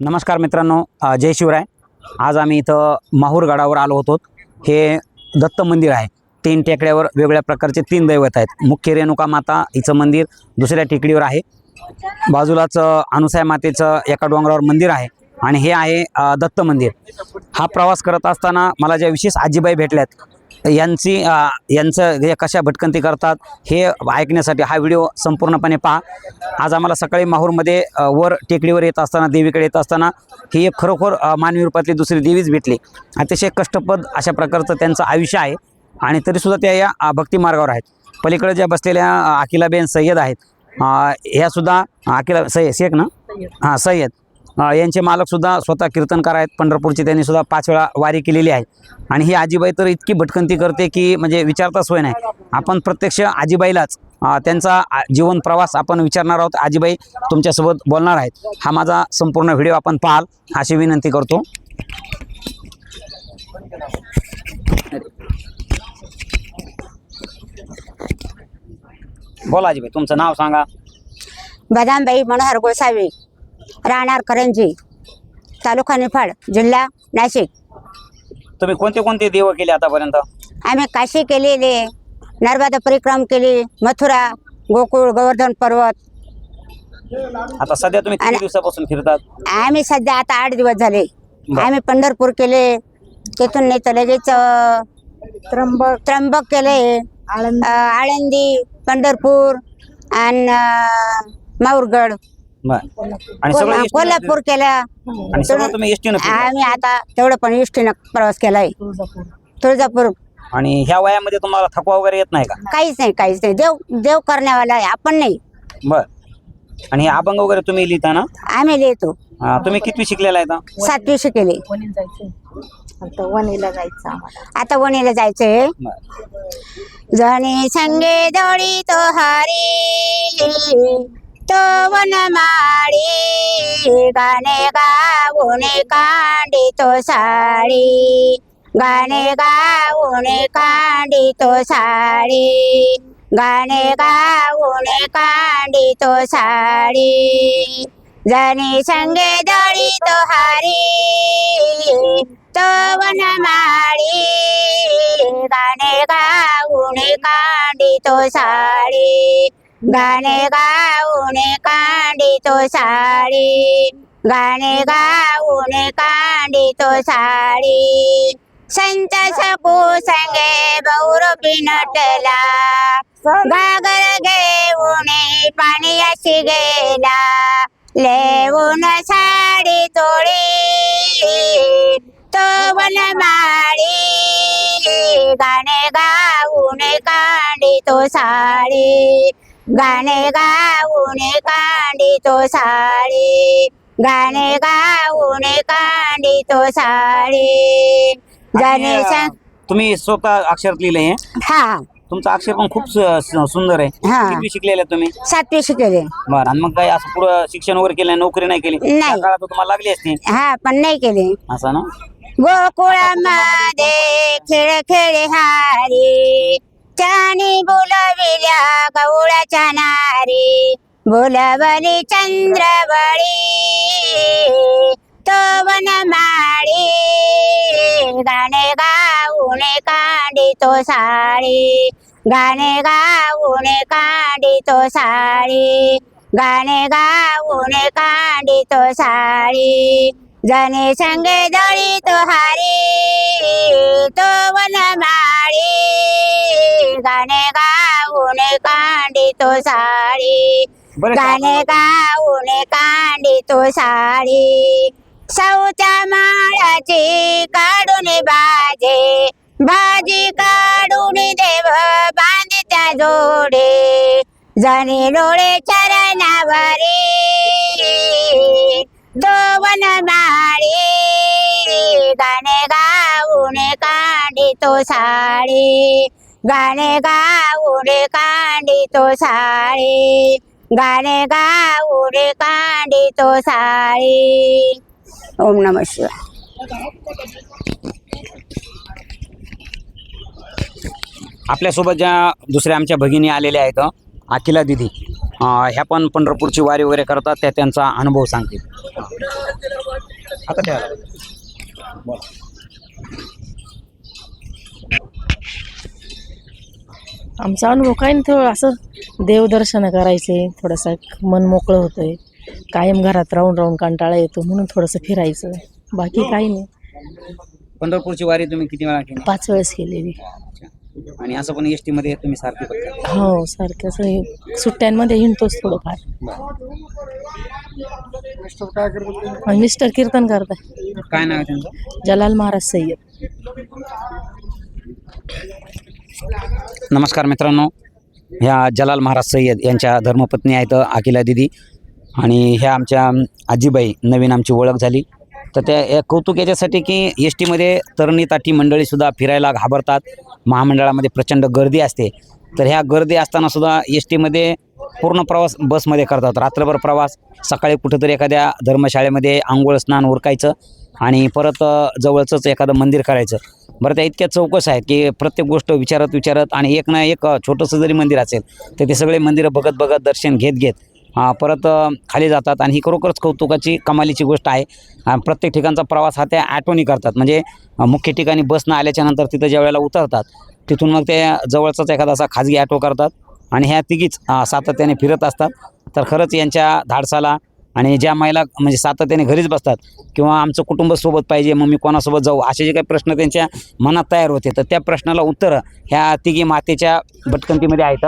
नमस्कार मित्रांनो जय शिवराय. आज आम्ही इथं माहूर गडावर आलो होतो. हे दत्त मंदिर आहे. तीन टेकड्यावर वेगवेगळ्या प्रकारचे तीन दैवत आहेत. मुख्य रेणुका माता हिचं मंदिर दुसऱ्या टेकडीवर आहे. बाजूलाच अनुसाय मातेचं एका डोंगरावर मंदिर आहे आणि हे आहे दत्त मंदिर. हा प्रवास करत असताना मला ज्या विशेष आजीबाई भेटल्यात यांची यांचं हे कशा भटकंती करतात हे ऐकण्यासाठी हा व्हिडिओ संपूर्णपणे पहा. आज आम्हाला सकाळी माहूरमध्ये वर टेकडीवर येत असताना देवीकडे येत असताना ही एक खरोखर मानवी रूपातली दुसरी देवीच भेटली. अतिशय कष्टपद अशा प्रकारचं त्यांचं आयुष्य आहे आणि तरीसुद्धा त्या या भक्ती मार्गावर आहेत. पलीकडे ज्या बसलेल्या अकिलाबेन सय्यद आहेत ह्यासुद्धा अकिला सय्यद शेख ना? हां सय्यद. यांचे मालकसुद्धा स्वतः कीर्तनकार आहेत. पंढरपूरची त्यांनी सुद्धा पाच वेळा वारी केलेली आहे. आणि ही आजीबाई तर इतकी भटकंती करते की म्हणजे विचारता सोय नाही. आपण प्रत्यक्ष आजीबाईलाच त्यांचा जीवन प्रवास आपण विचारणार आहोत. आजीबाई तुमच्यासोबत बोलणार आहेत. हा माझा संपूर्ण व्हिडिओ आपण पाहाल अशी विनंती करतो. बोला आजीबाई तुमचं नाव सांगा. बदामबाई मनोहर गोसावी. राहणार करंजी तालुका निफाड जिल्हा नाशिक. तुम्ही कोणते कोणते देव केले आतापर्यंत? आम्ही काशी केलेली नर्मदा परिक्रम केली मथुरा गोकुळ गोवर्धन पर्वत. आता सध्या तुम्ही किती आणि- दिवसापासून फिरतात? आम्ही सध्या आता आठ दिवस झाले. बरं. आम्ही पंढरपूर केले तिथून नाही तर लगेच अं, त्र्यंबक. त्र्यंबक केले अं, आळंदी पंढरपूर आणि अं, माहूरगड बर. आणि सगळं कोल्हा- एसटीनं कोल्हापूर केला आणि सगळं तुम्ही? आम्ही आता तेवढं पण इष्टीनं प्रवास केलाय. तुळजापूर. आणि ह्या वयामध्ये तुम्हाला थकवा वगैरे येत नाही का? काहीच नाही काहीच नाही. देव देव करण्यावाला आहे आपण नाही. बर. आणि हे अभंग वगैरे तुम्ही लिहिता ना? आम्ही लिहितो. हा, तुम्ही कितवी शिकलेला आहे आता? सातवी शिकेले. आता वणीला जायचं आम्हाला. आता वणीला जायचंय. बर. जणी संगे दौडी तो हारी. तो वनमाळी गाणे गाऊन कांडी तो साडी गाणे गाऊन कांडी तो साडी गाणे गाऊन कांडी तो साडी जणी संगे दौडी तो हारी तो वनमाळी गाणे गाऊन कांडी तो साडी गाणे गाऊने कांडी तो साडी गाणे गाऊने कांडी तो साडी संत सकू संगे बहुरूपी नटला घागर घेऊन पाणी अशी गेला. लेऊन साडी तोडी. तो वनमाळी गाणे गाऊन कांडी तो साडी गाणे गाऊन कांडी तो साडी गाणे गाऊन कांडी तो आणि, सांग अं, तुम्ही स्वतः अक्षर लिहिले हे? हा. तुमचं अक्षर पण खूप सु- सु- सुंदर आहे. हा. शिकलेले आहे तुम्ही? सातवी शिकेले बर आणि मग काय असं पुढं शिक्षण वगैरे केलं नोकरी नाही केली? नाही. काळात तर तुम्हाला लागली असती. हा पण नाही केले. असं ना? गोकुळामध्ये खेळ खेळ हारी चानी बोलविल्या गवळाच्या नारी. बोलवली चंद्रवळी तो वनमाळी गाणे गाऊने कांडी तो साडी गाणे गाऊने कांडी तो साडी गाणे गाऊने कांडी तो साडी जने संगे दळी तो हारी तो वनमाळी गाणे गाऊन कांडी तो साडी. गाणे गाऊन कांडी तो साडी. सौच्या माळाची काढून बाजे. भाजी काढून देव बांधत्या जोडे. जणी डोळे चरणावरी. तो वनमाळी गाणे गाऊन कांडी तो साडी. गाणे गाऊन कांडी तो साडी गाणे गाऊन कांडी तो साडी ओम नम शिवाय. आपल्यासोबत ज्या दुसऱ्या आमच्या भगिनी आलेल्या आहेत अखिला दिदी अं, ह्या पण पंढरपूरची वारी वगैरे करतात त्या त्यांचा अनुभव सांगतील. आता आमचा अनुभव काय नाही थोडं असं देवदर्शन करायचे थोडंसं मन मोकळं होतंय. कायम घरात राहून राहून कंटाळा येतो म्हणून थोडंसं फिरायचं. बाकी काही नाही. पंढरपूरची वारी तुम्ही किती वेळा केली? पाच वेळेस केलेली. आणि असं पण एसमध्ये तुम्ही सारखी बघता हो सारखं असं हे सुट्ट्यांमध्ये हिंडतोच थोडंफार. आणि मिस्टर कीर्तन करताय. काय नाव आहे त्यांचं? जलाल महाराज सय्यद. नमस्कार मित्रांनो ह्या जलाल महाराज सय्यद यांच्या धर्मपत्नी आहेत अकिला दिदी आणि ह्या आमच्या आजीबाई नवीन आमची ओळख झाली. तर त्या या कौतुक याच्यासाठी की एस टीमध्ये तरुणी ताटी मंडळीसुद्धा फिरायला घाबरतात. महामंडळामध्ये प्रचंड गर्दी असते. तर ह्या गर्दी असतानासुद्धा एस टीमध्ये पूर्ण प्रवास बसमध्ये करतात. रात्रभर प्रवास सकाळी कुठंतरी एखाद्या धर्मशाळेमध्ये आंघोळ स्नान उरकायचं. आणि परत जवळचंच एखादं मंदिर करायचं. बरं त्या इतक्या चौकस आहेत की प्रत्येक गोष्ट विचारत विचारत आणि एक ना एक छोटंसं जरी मंदिर असेल तर ते सगळे मंदिरं बघत बघत दर्शन घेत घेत परत खाली जातात आणि ही खरोखरच कौतुकाची कमालीची गोष्ट आहे. प्रत्येक ठिकाणचा प्रवास हा त्या ॲटोनी करतात. म्हणजे मुख्य ठिकाणी बसनं आल्याच्यानंतर तिथं ज्या वेळेला उतरतात तिथून मग ते जवळचाच एखादा असा खाजगी ॲटो करतात आणि ह्या तिघीच सातत्याने फिरत असतात. तर खरंच यांच्या धाडसाला आणि ज्या महिला म्हणजे सातत्याने घरीच बसतात किंवा आमचं कुटुंब सोबत पाहिजे मग मी कोणासोबत जाऊ असे जे काही प्रश्न त्यांच्या मनात तयार होते तर त्या प्रश्नाला उत्तर ह्या तिघी मातेच्या भटकंतीमध्ये आहेत.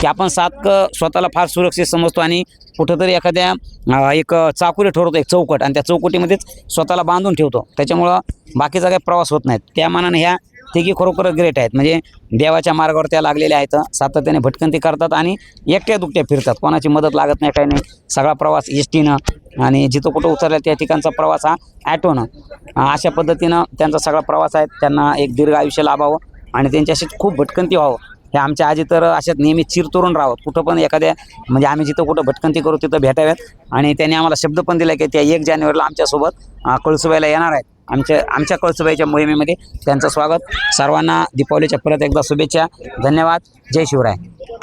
की आपण सात स्वतःला फार सुरक्षित समजतो आणि कुठंतरी एखाद्या एक चाकुरी ठरवतो एक चौकट आणि त्या चौकटीमध्येच स्वतःला बांधून ठेवतो. त्याच्यामुळं बाकीचा काही प्रवास होत नाही. त्या मानाने ह्या तिघी खरोखरच ग्रेट आहेत. म्हणजे देवाच्या मार्गावर त्या लागलेल्या आहेत. सातत्याने भटकंती करतात आणि एकट्या दुकट्या फिरतात. कोणाची मदत लागत नाही काही नाही. सगळा प्रवास एस टीनं आणि जिथं कुठं उतरलं त्या ठिकाणचा प्रवास हा ॲटोनं. अशा पद्धतीनं त्यांचा सगळा प्रवास आहे. त्यांना एक दीर्घ आयुष्य लाभावं आणि त्यांच्याशी खूप भटकंती व्हावं. हे आमच्या आजी तर अशात नेहमी चिरतोरून राहावं. कुठं पण एखाद्या म्हणजे आम्ही जिथं कुठं भटकंती करू तिथं भेटाव्यात. आणि त्यांनी आम्हाला शब्द पण दिला की त्या एक जानेवारीला आमच्यासोबत अं, कळसुबाईला येणार आहेत. आमच्या आमच्या कळसुबाईच्या मोहिमेमध्ये त्यांचं स्वागत. सर्वांना दीपावलीच्या परत एकदा शुभेच्छा. धन्यवाद. जय शिवराय.